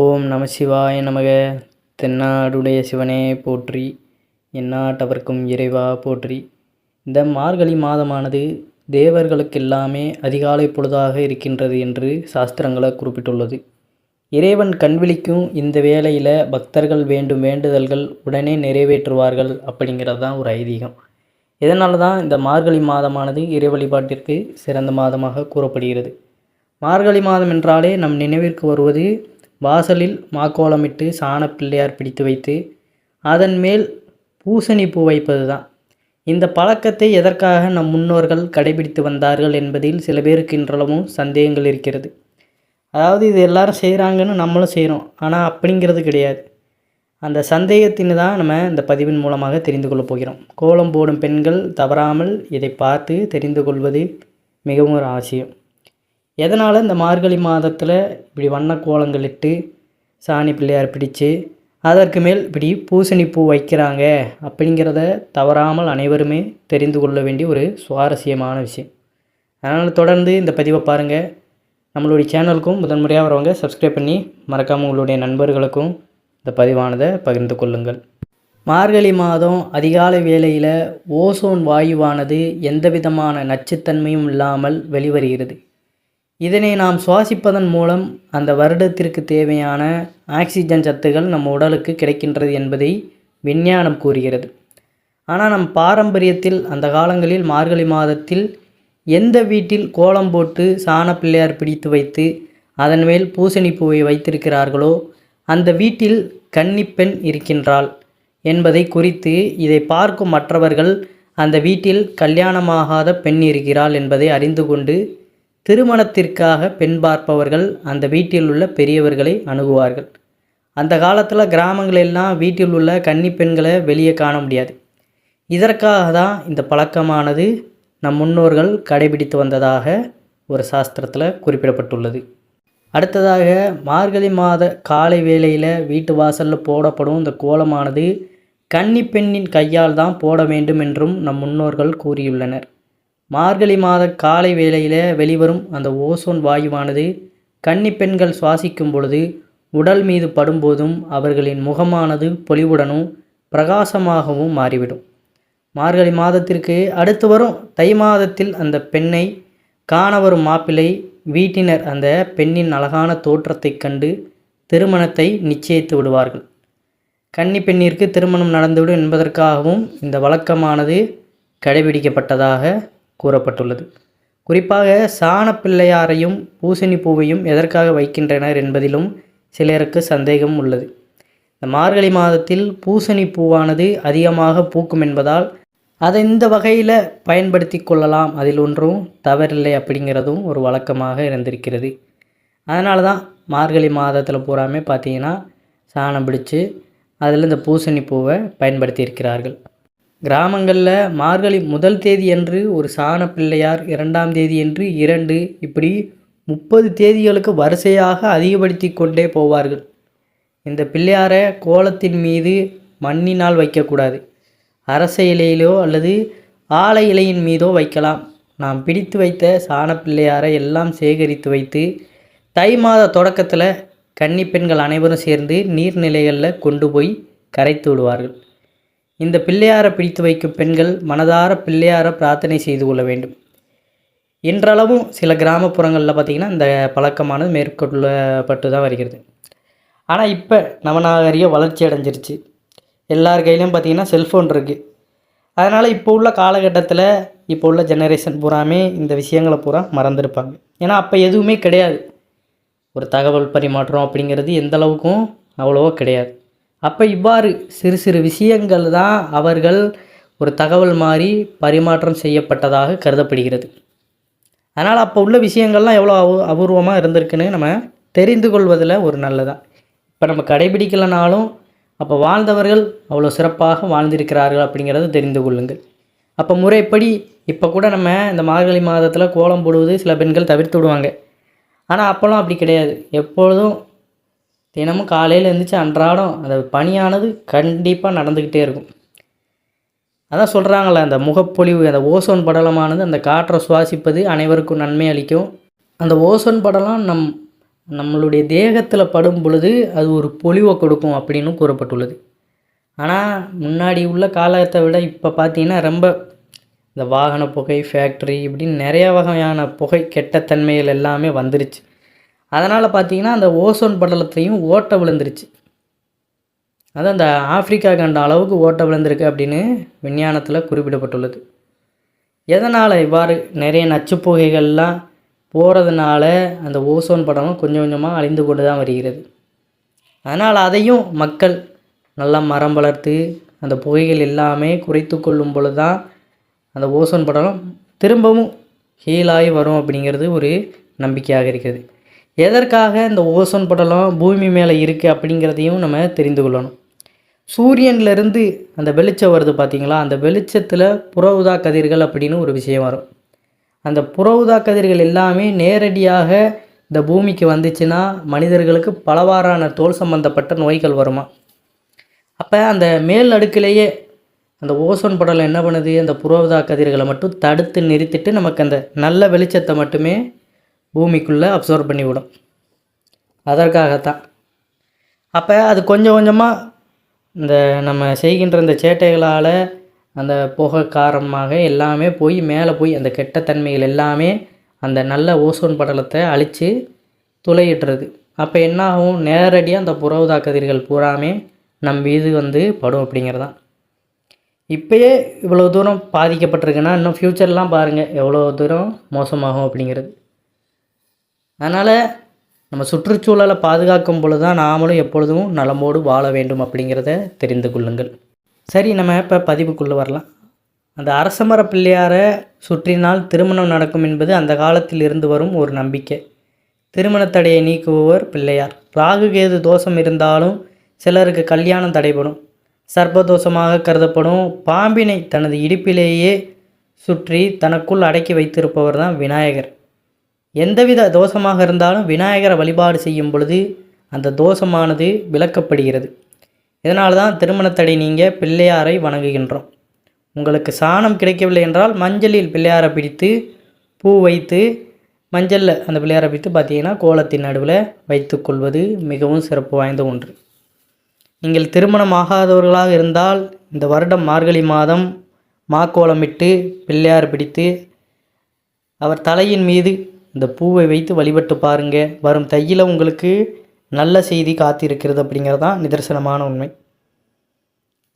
ஓம் நம சிவாய நமக. தென்னாடுடைய சிவனே போற்றி. எந்நாட்டவர்க்கும் இறைவா போற்றி. இந்த மார்கழி மாதமானது தேவர்களுக்கெல்லாமே அதிகாலை பொழுதாக இருக்கின்றது என்று சாஸ்திரங்களை குறிப்பிட்டுள்ளது. இறைவன் கண்விழிக்கும் இந்த வேளையில் பக்தர்கள் வேண்டும் வேண்டுதல்கள் உடனே நிறைவேற்றுவார்கள் அப்படிங்கிறது தான் ஒரு ஐதீகம். இதனால தான் இந்த மார்கழி மாதமானது இறை வழிபாட்டிற்கு சிறந்த மாதமாக கூறப்படுகிறது. மார்கழி மாதம் என்றாலே நம் நினைவிற்கு வருவது வாசலில் மாக்கோலமிட்டு சாண பிள்ளையார் பிடித்து வைத்து அதன் மேல் பூசணி பூ வைப்பது தான் இந்த பழக்கத்தை எதற்காக நம் முன்னோர்கள் கடைபிடித்து வந்தார்கள் என்பதில் சில பேருக்கு இன்றளவும் சந்தேகங்கள் இருக்கிறது. அதாவது இது எல்லாரும் செய்கிறாங்கன்னு நம்மளும் செய்கிறோம் ஆனால் அப்படிங்கிறது கிடையாது. அந்த சந்தேகத்தின் தான் நம்ம இந்த பதிவின் மூலமாக தெரிந்து கொள்ளப் போகிறோம். கோலம் போடும் பெண்கள் தவறாமல் இதை பார்த்து தெரிந்து கொள்வது மிகவும் ஒரு அவசியம் எதனால் இந்த மார்கழி மாதத்தில் இப்படி வண்ண கோலங்கள் இட்டு சாணி பிள்ளையார் பிடித்து அதற்கு மேல் இப்படி பூசணி பூ வைக்கிறாங்க அப்படிங்கிறத தவறாமல் அனைவருமே தெரிந்து கொள்ள வேண்டிய ஒரு சுவாரஸ்யமான விஷயம். அதனால் தொடர்ந்து இந்த பதிவை பாருங்கள் நம்மளுடைய சேனலுக்கும் முதன்முறையாக வரவங்க சப்ஸ்கிரைப் பண்ணி மறக்காமல் உங்களுடைய நண்பர்களுக்கும் இந்த பதிவானதை பகிர்ந்து கொள்ளுங்கள். மார்கழி மாதம் அதிகாலை வேளையில் ஓசோன் வாயுவானது எந்த விதமான நச்சுத்தன்மையும் இல்லாமல் வெளிவருகிறது. இதனை நாம் சுவாசிப்பதன் மூலம் அந்த வருடத்திற்கு தேவையான ஆக்சிஜன் சத்துகள் நம்ம உடலுக்கு கிடைக்கின்றது என்பதை விஞ்ஞானம் கூறுகிறது. ஆனால் நம் பாரம்பரியத்தில் அந்த காலங்களில் மார்கழி மாதத்தில் எந்த வீட்டில் கோலம் போட்டு சாண பிள்ளையார் பிடித்து வைத்து அதன் மேல் பூசணி பூவை வைத்திருக்கிறார்களோ அந்த வீட்டில் கன்னிப்பெண் இருக்கின்றாள் என்பதை குறித்து இதை பார்க்கும் மற்றவர்கள் அந்த வீட்டில் கல்யாணமாகாத பெண் இருக்கிறாள் என்பதை அறிந்து கொண்டு திருமணத்திற்காக பெண் பார்ப்பவர்கள் அந்த வீட்டில் உள்ள பெரியவர்களை அணுகுவார்கள். அந்த காலத்தில் கிராமங்களெல்லாம் வீட்டில் உள்ள கன்னி பெண்களை வெளியே காண முடியாது. இதற்காக தான் இந்த பழக்கமானது நம் முன்னோர்கள் கடைபிடித்து வந்ததாக ஒரு சாஸ்திரத்தில் குறிப்பிடப்பட்டுள்ளது. அடுத்ததாக மார்கழி மாத காலை வேளையில் வீட்டு வாசலில் போடப்படும் இந்த கோலமானது கன்னி பெண்ணின் கையால் தான் போட வேண்டும் என்றும் நம் முன்னோர்கள் கூறியுள்ளனர். மார்கழி மாத காலை வேளையில் வெளிவரும் அந்த ஓசோன் வாயுவானது கன்னி பெண்கள் சுவாசிக்கும் பொழுது உடல் மீது படும்போதும் அவர்களின் முகமானது பொலிவுடனும் பிரகாசமாகவும் மாறிவிடும். மார்கழி மாதத்திற்கு அடுத்து வரும் தை மாதத்தில் அந்த பெண்ணை காண வரும் மாப்பிள்ளை வீட்டினர் அந்த பெண்ணின் அழகான தோற்றத்தைக் கண்டு திருமணத்தை நிச்சயித்து விடுவார்கள். கன்னி பெண்ணிற்கு திருமணம் நடந்துவிடும் என்பதற்காகவும் இந்த வழக்கமானது கடைபிடிக்கப்பட்டதாக கூறப்பட்டுள்ளது. குறிப்பாக சாண பிள்ளையாரையும் பூசணி பூவையும் எதற்காக வைக்கின்றனர் என்பதிலும் சிலருக்கு சந்தேகம் உள்ளது. இந்த மார்கழி மாதத்தில் பூசணி பூவானது அதிகமாக பூக்கும் என்பதால் அதை இந்த வகையில் பயன்படுத்தி கொள்ளலாம். அதில் ஒன்றும் தவறில்லை அப்படிங்கிறதும் ஒரு வழக்கமாக இருந்திருக்கிறது. அதனால தான் மார்கழி மாதத்தில் பூராமே பார்த்தீங்கன்னா சாணம் பிடிச்சு அதில் இந்த பூசணி பூவை பயன்படுத்தியிருக்கிறார்கள். கிராமங்களில் மார்கழி முதல் தேதி அன்று ஒரு சாண பிள்ளையார் இரண்டாம் தேதி என்று இரண்டு இப்படி முப்பது தேதிகளுக்கு வரிசையாக அதிகப்படுத்தி கொண்டே போவார்கள். இந்த பிள்ளையாரை கோலத்தின் மீது மண்ணினால் வைக்கக்கூடாது அரச இலையிலோ அல்லது ஆலை இலையின் மீதோ வைக்கலாம். நாம் பிடித்து வைத்த சாண பிள்ளையாரை எல்லாம் சேகரித்து வைத்து தை மாத தொடக்கத்தில் கன்னி பெண்கள் அனைவரும் சேர்ந்து நீர்நிலைகளில் கொண்டு போய் கரைத்து விடுவார்கள். இந்த பிள்ளையாரை பிடித்து வைக்கும் பெண்கள் மனதார பிள்ளையார பிரார்த்தனை செய்து கொள்ள வேண்டும். இன்றளவும் சில கிராமப்புறங்களில் பார்த்திங்கன்னா இந்த பழக்கமானது மேற்கொள்ளப்பட்டு தான் வருகிறது. ஆனால் இப்போ நவநாகரிக வளர்ச்சி அடைஞ்சிருச்சு. எல்லார் கையிலையும் பார்த்திங்கன்னா செல்ஃபோன் இருக்குது அதனால் இப்போ உள்ள காலகட்டத்தில் இப்போ உள்ள ஜெனரேஷன் பூராமே இந்த விஷயங்களை பூரா மறந்துருப்பாங்க. ஏன்னா அப்போ எதுவுமே கிடையாது. ஒரு தகவல் பரிமாற்றம் அப்படிங்கிறது எந்த அளவுக்கும் அவ்வளோவா கிடையாது. அப்போ இவ்வாறு சிறு சிறு விஷயங்கள் தான் அவர்கள் ஒரு தகவல் மாதிரி பரிமாற்றம் செய்யப்பட்டதாக கருதப்படுகிறது. அதனால் அப்போ உள்ள விஷயங்கள்லாம் எவ்வளோ அபூ அபூர்வமாக இருந்திருக்குன்னு நம்ம தெரிந்து கொள்வதில் ஒரு நல்லதான் இப்போ நம்ம கடைபிடிக்கலைனாலும் அப்போ வாழ்ந்தவர்கள் அவ்வளோ சிறப்பாக வாழ்ந்திருக்கிறார்கள் அப்படிங்கிறத தெரிந்து கொள்ளுங்கள். அப்போ முறைப்படி இப்போ கூட நம்ம இந்த மார்கழி மாதத்தில் கோலம் போடுவது சில பெண்கள் தவிர்த்து விடுவாங்க. ஆனால் அப்போல்லாம் அப்படி கிடையாது. எப்பொழுதும் தினமும் காலையில் எழுந்திரிச்சு அன்றாடம் அந்த பணியானது கண்டிப்பாக நடந்துக்கிட்டே இருக்கும். அதான் சொல்கிறாங்களே அந்த முகப்பொழிவு அந்த ஓசோன் படலமானது அந்த காற்றை சுவாசிப்பது அனைவருக்கும் நன்மை அளிக்கும். அந்த ஓசோன் படலம் நம் நம்மளுடைய தேகத்தில் படும் பொழுது அது ஒரு பொலிவை கொடுக்கும் அப்படின்னு கூறப்பட்டுள்ளது. ஆனால் முன்னாடி உள்ள காலத்தை விட இப்போ பார்த்தீங்கன்னா ரொம்ப இந்த வாகன புகை ஃபேக்ட்ரி இப்படின்னு நிறைய வகையான புகை கெட்ட தன்மைகள் எல்லாமே வந்துருச்சு. அதனால் பார்த்தீங்கன்னா அந்த ஓசோன் படலத்தையும் ஓட்டை விழுந்துருச்சு. அதான் அந்த ஆப்பிரிக்கா கண்ட அளவுக்கு ஓட்டை விழுந்திருக்கு அப்படின்னு விஞ்ஞானத்தில் குறிப்பிடப்பட்டுள்ளது. எதனால் இவ்வாறு நிறைய நச்சுப்புகைகள்லாம் போகிறதுனால அந்த ஓசோன் படலம் கொஞ்சம் கொஞ்சமாக அழிந்து கொண்டு தான் வருகிறது. அதனால் அதையும் மக்கள் நல்லா மரம் வளர்த்து அந்த புகைகள் எல்லாமே குறைத்து கொள்ளும் பொழுது தான் அந்த ஓசோன் படலம் திரும்பவும் ஹீலாகி வரும் அப்படிங்கிறது ஒரு நம்பிக்கையாக இருக்கிறது. எதற்காக இந்த ஓசோன் படலம் பூமி மேலே இருக்குது அப்படிங்கிறதையும் நம்ம தெரிந்து கொள்ளணும். சூரியன்லேருந்து அந்த வெளிச்சம் வருது பார்த்தீங்களா? அந்த வெளிச்சத்தில் புற கதிர்கள் அப்படின்னு ஒரு விஷயம் வரும். அந்த புற கதிர்கள் எல்லாமே நேரடியாக இந்த பூமிக்கு வந்துச்சுன்னா மனிதர்களுக்கு பலவாறான தோல் சம்பந்தப்பட்ட நோய்கள் வருமா? அப்போ அந்த மேல் அடுக்கிலேயே அந்த ஓசோன் படலம் என்ன பண்ணுது? அந்த புற கதிர்களை மட்டும் தடுத்து நிறுத்திட்டு நமக்கு அந்த நல்ல வெளிச்சத்தை மட்டுமே பூமிக்குள்ளே அப்சர்வ் பண்ணிவிடும். அதற்காகத்தான். அப்போ அது கொஞ்சம் கொஞ்சமாக இந்த நம்ம செய்கின்ற இந்த சேட்டைகளால் அந்த புகை காரணமாக எல்லாமே போய் மேலே போய் அந்த கெட்ட தன்மைகள் எல்லாமே அந்த நல்ல ஓசோன் படலத்தை அழித்து துளையிட்டுறது அப்போ என்ன ஆகும் நேரடியாக அந்த புறவுதா கதிர்கள் பூராமே நம் மீது வந்து படும் அப்படிங்கிறதான். இப்போயே இவ்வளோ தூரம் பாதிக்கப்பட்டிருக்குன்னா இன்னும் ஃப்யூச்சர்லாம் பாருங்கள் எவ்வளோ தூரம் மோசமாகும் அப்படிங்கிறது. அதனால் நம்ம சுற்றுச்சூழலை பாதுகாக்கும் பொழுது தான் நாமளும் எப்பொழுதும் நலமோடு வாழ வேண்டும் அப்படிங்கிறத தெரிந்து கொள்ளுங்கள். சரி நம்ம இப்போ பதிவுக்குள்ளே வரலாம். அந்த அரசமர பிள்ளையாரை சுற்றினால் திருமணம் நடக்கும் என்பது அந்த காலத்தில் இருந்து வரும் ஒரு நம்பிக்கை. திருமணத்தடையை நீக்குபவர் பிள்ளையார். ராகு கேது தோஷம் இருந்தாலும் சிலருக்கு கல்யாணம் தடைபடும். சர்ப்பதோஷமாக கருதப்படும் பாம்பினை தனது இடுப்பிலேயே சுற்றி தனக்குள் அடக்கி வைத்திருப்பவர் தான் விநாயகர். எந்தவித தோஷமாக இருந்தாலும் விநாயகரை வழிபாடு செய்யும் பொழுது அந்த தோஷமானது விளக்கப்படுகிறது. இதனால் தான் திருமணத்தடை நீங்கள் பிள்ளையாரை வணங்குகின்றோம். உங்களுக்கு சாணம் கிடைக்கவில்லை என்றால் மஞ்சளில் பிள்ளையாரை பிடித்து பூ வைத்து மஞ்சளில் அந்த பிள்ளையாரை பிடித்து பார்த்தீங்கன்னா கோலத்தின் நடுவில் வைத்துக்கொள்வது மிகவும் சிறப்பு வாய்ந்த ஒன்று. நீங்கள் திருமணம் ஆகாதவர்களாக இருந்தால் இந்த வருடம் மார்கழி மாதம் மாக்கோலமிட்டு பிள்ளையார் பிடித்து அவர் தலையின் மீது இந்த பூவை வைத்து வழிபட்டு பாருங்க. வரும் தையில் உங்களுக்கு நல்ல செய்தி காத்திருக்கிறது அப்படிங்கிறது தான் நிதர்சனமான உண்மை.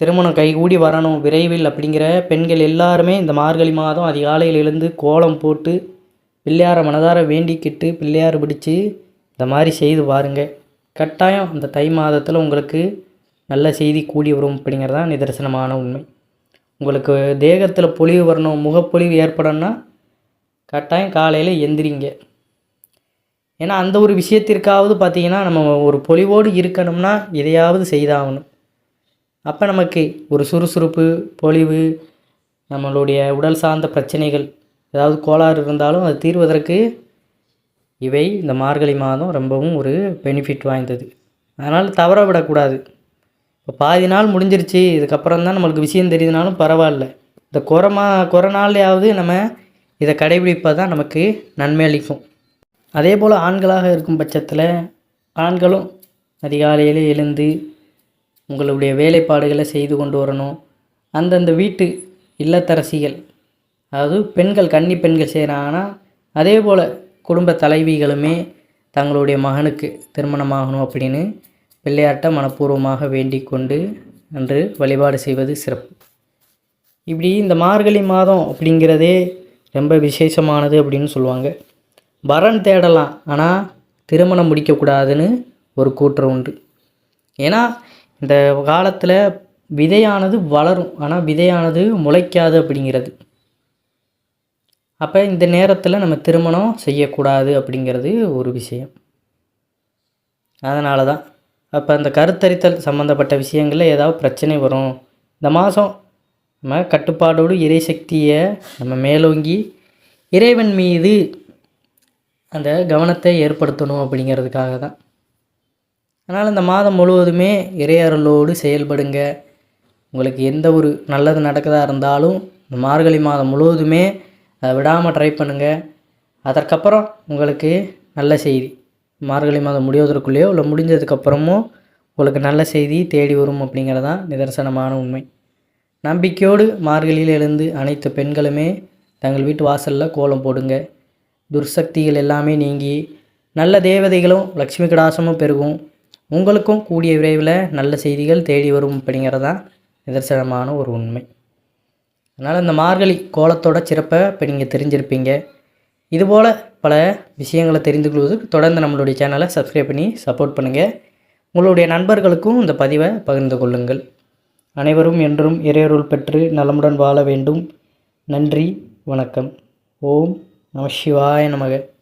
திருமணம் கைகூடி வரணும் விரைவில் அப்படிங்கிற பெண்கள் எல்லாருமே இந்த மார்கழி மாதம் அதிகாலையில் எழுந்து கோலம் போட்டு பிள்ளையாரை மனதார வேண்டிக்கிட்டு பிள்ளையார் பிடிச்சி இந்த மாதிரி செய்து பாருங்க. கட்டாயம் இந்த தை மாதத்தில் உங்களுக்கு நல்ல செய்தி கூடி வரும் அப்படிங்கிறது தான் நிதர்சனமான உண்மை. உங்களுக்கு தேகத்தில் பொழிவு வரணும் முகப்பொழிவு ஏற்படணும்னா கட்டாயம் காலையில் எந்திரிங்க. ஏன்னா அந்த ஒரு விஷயத்திற்காவது பார்த்தீங்கன்னா நம்ம ஒரு பொலிவோடு இருக்கணும்னா எதையாவது செய்தாகணும். அப்போ நமக்கு ஒரு சுறுசுறுப்பு பொலிவு நம்மளுடைய உடல் சார்ந்த பிரச்சனைகள் ஏதாவது கோளாறு இருந்தாலும் அது தீர்வதற்கு இவை இந்த மார்கழி மாதம் ரொம்பவும் ஒரு பெனிஃபிட் வாய்ந்தது. அதனால் தவற விடக்கூடாது. இப்போ பாதி நாள் முடிஞ்சிருச்சு இதுக்கப்புறம் தான் நம்மளுக்கு விஷயம் தெரியுதுனாலும் பரவாயில்ல. இந்த குறை குறை நாள்லையாவது நம்ம இதை கடைபிடிப்பது தான் நமக்கு நன்மை அளிக்கும். அதே போல் ஆண்களாக இருக்கும் பட்சத்தில் ஆண்களும் அதிகாலையில் எழுந்து உங்களுடைய வேலைப்பாடுகளை செய்து கொண்டு வரணும். அந்தந்த வீட்டு இல்லத்தரசிகள் அதாவது பெண்கள் கன்னி பெண்கள் செய்கிறாங்கன்னா அதே போல் குடும்ப தலைவிகளுமே தங்களுடைய மகனுக்கு திருமணமாகணும் அப்படின்னு பிள்ளையாட்ட மனப்பூர்வமாக வேண்டிக் கொண்டு அன்று வழிபாடு செய்வது சிறப்பு. இப்படி இந்த மார்கழி மாதம் அப்படிங்கிறதே ரொம்ப விசேஷமானது அப்படின்னு சொல்லுவாங்க. வரன் தேடலாம் ஆனால் திருமணம் முடிக்கக்கூடாதுன்னு ஒரு கூற்று உண்டு. ஏன்னா இந்த காலத்தில் விதையானது வளரும் ஆனால் விதையானது முளைக்காது அப்படிங்கிறது. அப்போ இந்த நேரத்தில் நம்ம திருமணம் செய்யக்கூடாது அப்படிங்கிறது ஒரு விஷயம். அதனால தான் அப்போ அந்த கருத்தரித்தல் சம்மந்தப்பட்ட விஷயங்களில் ஏதாவது பிரச்சனை வரும். இந்த மாதம் நம்ம கட்டுப்பாடோடு இறை சக்தியை நம்ம மேலோங்கி இறைவன் மீது அந்த கவனத்தை ஏற்படுத்தணும் அப்படிங்கிறதுக்காக தான். அதனால் இந்த மாதம் முழுவதுமே இறையருளோடு செயல்படுங்க. உங்களுக்கு எந்த ஒரு நல்லது நடக்கதாக இருந்தாலும் இந்த மார்கழி மாதம் முழுவதுமே அதை விடாமல் ட்ரை பண்ணுங்கள் அதற்கப்புறம் உங்களுக்கு நல்ல செய்தி. மார்கழி மாதம் முடிவதற்குள்ளேயோ இல்லை முடிஞ்சதுக்கப்புறமோ உங்களுக்கு நல்ல செய்தி தேடி வரும் அப்படிங்கிறதான் நிதர்சனமான உண்மை. நம்பிக்கையோடு மார்கழியில் எழுந்து அனைத்து பெண்களுமே தங்கள் வீட்டு வாசலில் கோலம் போடுங்க. துர்சக்திகள் எல்லாமே நீங்கி நல்ல தேவதைகளும் லக்ஷ்மி கடாசமும் பெருகும். உங்களுக்கும் கூடிய விரைவில் நல்ல செய்திகள் தேடி வரும் அப்படிங்கிறதான் நிதர்சனமான ஒரு உண்மை. அதனால் இந்த மார்கழி கோலத்தோட சிறப்பை இப்போ நீங்கள் தெரிஞ்சிருப்பீங்க. இதுபோல் பல விஷயங்களை தெரிந்து கொள்வதற்கு தொடர்ந்து நம்மளுடைய சேனலை சப்ஸ்கிரைப் பண்ணி சப்போர்ட் பண்ணுங்கள் உங்களுடைய நண்பர்களுக்கும் இந்த பதிவை பகிர்ந்து கொள்ளுங்கள். அனைவரும் என்றும் இறையருள் பெற்று நலமுடன் வாழ வேண்டும். நன்றி வணக்கம். ஓம் நம சிவாய நமக.